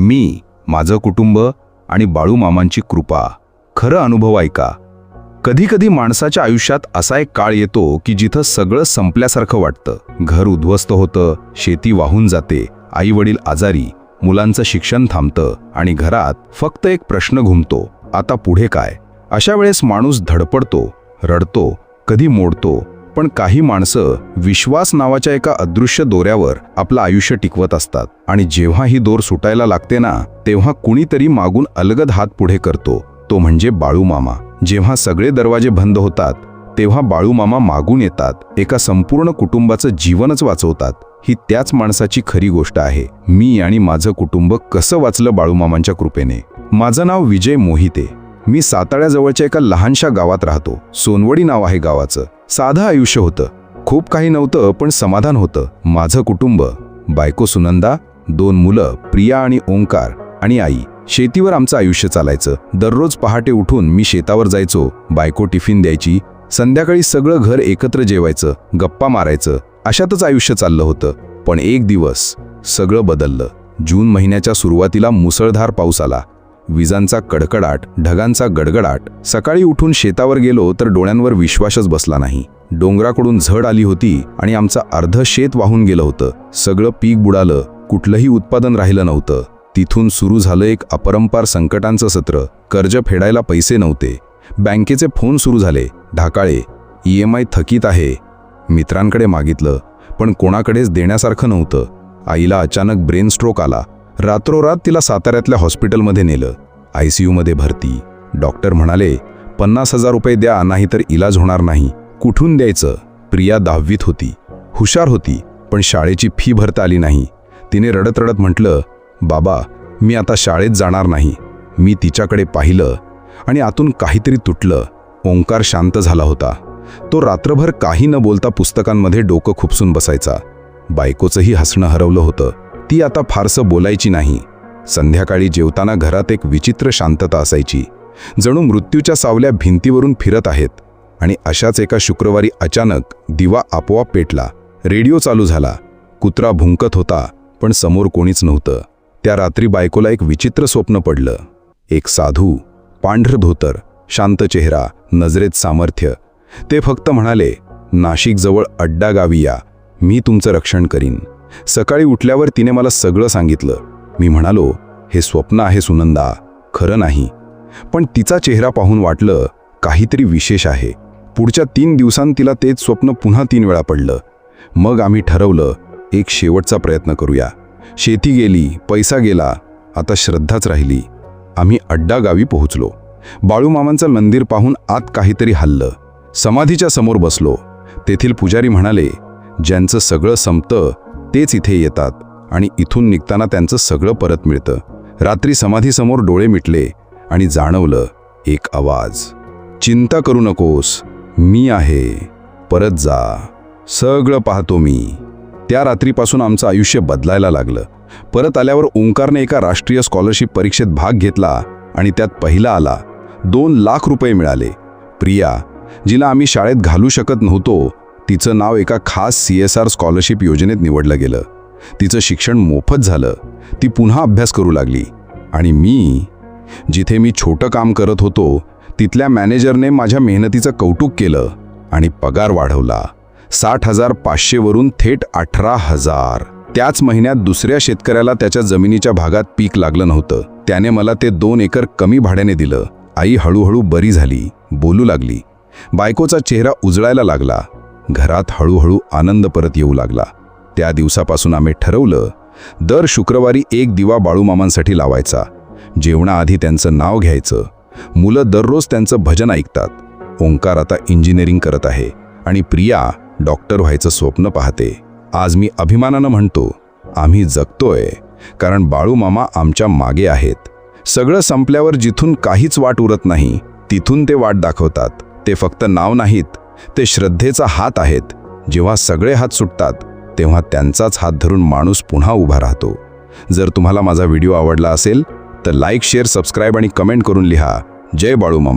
मी माझं कुटुंब आणि बाळूमामांची कृपा. खरं अनुभव ऐका. कधीकधी माणसाच्या आयुष्यात असा एक काळ येतो की जिथं सगळं संपल्यासारखं वाटतं. घर उद्ध्वस्त होतं शेती वाहून जाते आई वडील आजारी मुलांचं शिक्षण थांबतं आणि घरात फक्त एक प्रश्न घुमतो आता पुढे काय? अशा वेळेस माणूस धडपडतो रडतो कधी मोडतो पण काही माणसं विश्वास नावाच्या एका अदृश्य दोऱ्यावर आपलं आयुष्य टिकवत असतात. आणि जेव्हा ही दोर सुटायला लागते ना तेव्हा कुणीतरी मागून अलगद हात पुढे करतो. तो म्हणजे बाळूमामा जेव्हा सगळे दरवाजे बंद होतात तेव्हा बाळूमामा मागून येतात. एका संपूर्ण कुटुंबाचं जीवनच वाचवतात. ही त्याच माणसाची खरी गोष्ट आहे. मी आणि माझं कुटुंब कसं वाचलं बाळूमामांच्या कृपेने? माझं नाव विजय मोहिते. मी साताळ्याजवळच्या एका लहानशा गावात राहतो. सोनवडी नाव आहे गावाचं. साधं आयुष्य होतं. खूप काही नव्हतं पण समाधान होतं. माझं कुटुंब बायको सुनंदा दोन मुलं प्रिया आणि ओंकार आणि आई. शेतीवर आमचं आयुष्य चालायचं. दररोज पहाटे उठून मी शेतावर जायचो बायको टिफिन द्यायची संध्याकाळी सगळं घर एकत्र जेवायचं गप्पा मारायचं अशातच आयुष्य चाललं होतं. पण एक दिवस सगळं बदललं. जून महिन्याच्या सुरुवातीला मुसळधार पाऊस आला. विजांचा कडकडाट ढगांचा गडगडाट. सकाळी उठून शेतावर गेलो तर डोळ्यांवर विश्वासच बसला नाही. डोंगराकडून झड आली होती आणि आमचं अर्ध शेत वाहून गेलं होतं. सगळं पीक बुडालं कुठलंही उत्पादन राहिलं नव्हतं. तिथून सुरू झालं एक अपरंपार संकटांचं सत्र. कर्ज फेडायला पैसे नव्हते. बँकेचे फोन सुरू झाले. ढाकाळे ई एम आय थकीत आहे. मित्रांकडे मागितलं पण कोणाकडेच देण्यासारखं नव्हतं. आईला अचानक ब्रेन स्ट्रोक आला. रात्रोरात तिला साताऱ्यातल्या हॉस्पिटलमध्ये नेलं. आय सी यूमध्ये भरती. डॉक्टर म्हणाले पन्नास हजार रुपये द्या नाहीतर इलाज होणार नाही. कुठून द्यायचं? प्रिया दहावीत होती. हुशार होती पण शाळेची फी भरता आली नाही. तिने रडत रडत म्हटलं बाबा मी आता शाळेत जाणार नाही. मी तिच्याकडे पाहिलं आणि आतून काहीतरी तुटलं. ओंकार शांत झाला होता. तो रात्रभर काही न बोलता पुस्तकांमध्ये डोकं खुपसून बसायचा. बायकोचंही हसणं हरवलं होतं. ती आता फारसं बोलायची नाही. संध्याकाळी जेवताना घरात एक विचित्र शांतता असायची. जणू मृत्यूच्या सावल्या भिंतीवरून फिरत आहेत आणि अशाच एका शुक्रवारी अचानक दिवा आपोआप पेटला. रेडिओ चालू झाला. कुत्रा भुंकत होता पण समोर कोणीच नव्हतं. त्या रात्री बायकोला एक विचित्र स्वप्न पडलं. एक साधू पांढर धोतर शांत चेहरा नजरेत सामर्थ्य. ते फक्त म्हणाले नाशिकजवळ अड्डा गावी या. मी तुमचं रक्षण करीन. सकाळी उठल्यावर तिने मला सगळं सांगितलं. मी म्हणालो हे स्वप्न आहे सुनंदा खरं नाही. पण तिचा चेहरा पाहून वाटलं काहीतरी विशेष आहे. पुढच्या तीन दिवसांत तिला तेच स्वप्न पुन्हा तीन वेळा पडलं. मग आम्ही ठरवलं एक शेवटचा प्रयत्न करूया. शेती गेली पैसा गेला आता श्रद्धाच राहिली. आम्ही अड्डा गावी पोहोचलो. बाळूमामांचं मंदिर पाहून आत काहीतरी हल्लं. समाधीच्या समोर बसलो. तेथील पुजारी म्हणाले ज्यांचं सगळं संपतं तेच इथे येतात आणि इथून निघताना त्यांचं सगळं परत मिळतं. रात्री समाधीसमोर डोळे मिटले आणि जाणवलं एक आवाज. चिंता करू नकोस मी आहे. परत जा. सगळं पाहतो मी. त्या रात्रीपासून आमचं आयुष्य बदलायला लागलं. परत आल्यावर ओंकारने एका राष्ट्रीय स्कॉलरशिप परीक्षेत भाग घेतला आणि त्यात पहिला आला. दोन लाख रुपये मिळाले. प्रिया जिला आम्ही शाळेत घालू शकत नव्हतो तिचं नाव एका खास सी एस आर स्कॉलरशिप योजनेत निवडलं गेलं. तिचं शिक्षण मोफत झालं. ती पुन्हा अभ्यास करू लागली. आणि मी जिथे मी छोटं काम करत होतो तिथल्या मॅनेजरने माझ्या मेहनतीचं कौतुक केलं आणि पगार वाढवला. साठ हजार पाचशेवरून थेट अठरा हजार. त्याच महिन्यात दुसऱ्या शेतकऱ्याला त्याच्या जमिनीच्या भागात पीक लागलं नव्हतं. त्याने मला ते दोन एकर कमी भाड्याने दिलं. आई हळूहळू बरी झाली बोलू लागली. बायकोचा चेहरा उजळायला लागला. घरात हळूहळू आनंद परत येऊ लागला. त्या दिवसापासून आम्ही ठरवलं दर शुक्रवारी एक दिवा बाळूमामांसाठी लावायचा. जेवणाआधी त्यांचं नाव घ्यायचं. मुलं दररोज त्यांचं भजन ऐकतात. ओंकार आता इंजिनिअरिंग करत आहे आणि प्रिया डॉक्टर व्हायचं स्वप्न पाहते. आज मी अभिमानानं म्हणतो आम्ही जगतोय कारण बाळूमामा आमच्या मागे आहेत. सगळं संपल्यावर जिथून काहीच वाट उरत नाही तिथून ते वाट दाखवतात. ते फक्त नाव नाहीत ते श्रद्धेचा हात आहेत. जेव्हा सगळे हात सुटतात तेव्हा त्यांचाच हात धरून माणूस पुन्हा उभा राहतो. जर तुम्हाला माझा व्हिडिओ आवडला असेल तर लाईक शेअर सबस्क्राईब आणि कमेंट करून लिहा. जय बाळूमामा.